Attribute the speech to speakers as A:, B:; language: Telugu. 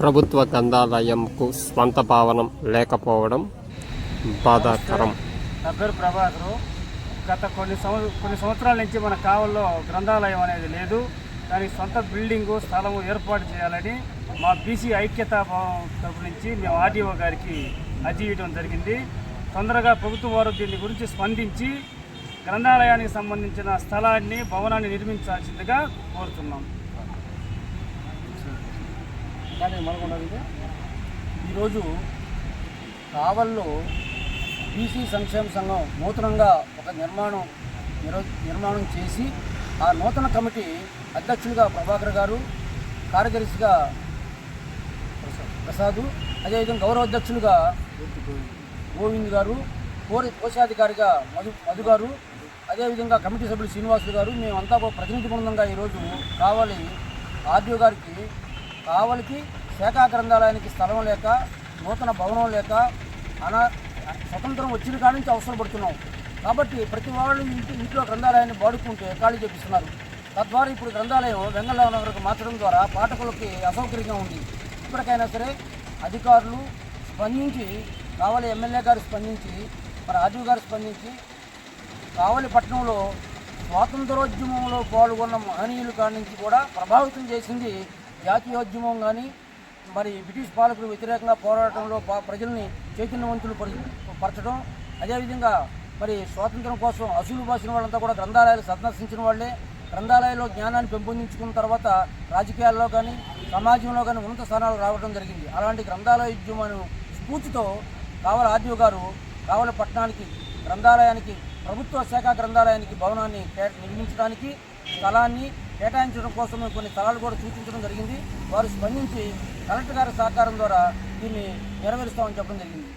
A: ప్రభుత్వ గ్రంథాలయంకు స్వంత భవనం లేకపోవడం బాధాకరం.
B: నా పేరు ప్రభాకరు గత కొన్ని సంవ కొన్ని సంవత్సరాల నుంచి మన కావల్లో గ్రంథాలయం అనేది లేదు. దానికి సొంత బిల్డింగు స్థలము ఏర్పాటు చేయాలని మా బీసీ ఐక్యతా భవనం తరపు నుంచి మేము ఆర్డీఓ గారికి అర్జీ ఇవ్వడం జరిగింది. తొందరగా ప్రభుత్వం వారు దీని గురించి స్పందించి గ్రంథాలయానికి సంబంధించిన స్థలాన్ని భవనాన్ని నిర్మించాల్సిందిగా కోరుతున్నాం.
C: ఈరోజు కావల్లో బీసీ సంక్షేమ సంఘం నూతనంగా ఒక నిర్మాణం నిరో నిర్మాణం చేసి ఆ నూతన కమిటీ అధ్యక్షులుగా ప్రభాకర్ గారు కార్యదర్శిగా ప్రసాదు అదేవిధంగా గౌరవ అధ్యక్షులుగా గోవింద్ గారు కోరి కోశాధికారిగా మధు మధు గారు అదేవిధంగా కమిటీ సభ్యులు శ్రీనివాసులు గారు మేమంతా ప్రతినిధి బృందంగా ఈరోజు కావాలి ఆర్డీఓ గారికి కావలికి శాఖా గ్రంథాలయానికి స్థలం లేక నూతన భవనం లేక అనా స్వతంత్రం వచ్చిన కాడి నుంచి అవసరపడుతున్నాం కాబట్టి ప్రతి వాళ్ళు ఇంటి ఇంట్లో గ్రంథాలయాన్ని వాడుకుంటే ఖాళీ చేపిస్తున్నారు. తద్వారా ఇప్పుడు గ్రంథాలయం వెంగళరావు నగర్కు మార్చడం ద్వారా పాఠకులకి అసౌకర్యంగా ఉంది. ఇప్పటికైనా సరే అధికారులు స్పందించి కావలి ఎమ్మెల్యే గారు స్పందించి మరి గారు స్పందించి కావలి పట్టణంలో స్వాతంత్రోద్యమంలో పాల్గొన్న మహనీయుల కాడి నుంచి కూడా ప్రభావితం చేసింది జాతీయోద్యమం కానీ మరి బ్రిటిష్ పాలకులు వ్యతిరేకంగా పోరాటంలో ప్రజల్ని చైతన్యవంతులు పరచడం అదేవిధంగా మరి స్వాతంత్రం కోసం అసూలు బాసిన వాళ్ళంతా కూడా గ్రంథాలయాలు సందర్శించిన వాళ్ళే. గ్రంథాలయాల్లో జ్ఞానాన్ని పెంపొందించుకున్న తర్వాత రాజకీయాల్లో కానీ సమాజంలో కానీ ఉన్నత స్థానాలు రావడం జరిగింది. అలాంటి గ్రంథాలయ ఉద్యమం స్ఫూర్తితో కావల ఆర్డీఓ గారు కావల పట్టణానికి గ్రంథాలయానికి ప్రభుత్వ శాఖ గ్రంథాలయానికి భవనాన్ని నిర్మించడానికి స్థలాన్ని కేటాయించడం కోసం కొన్ని స్థలాలు కూడా సూచించడం జరిగింది. వారు స్పందించి కలెక్టర్ గారి సహకారం ద్వారా దీన్ని నెరవేరుస్తామని చెప్పడం జరిగింది.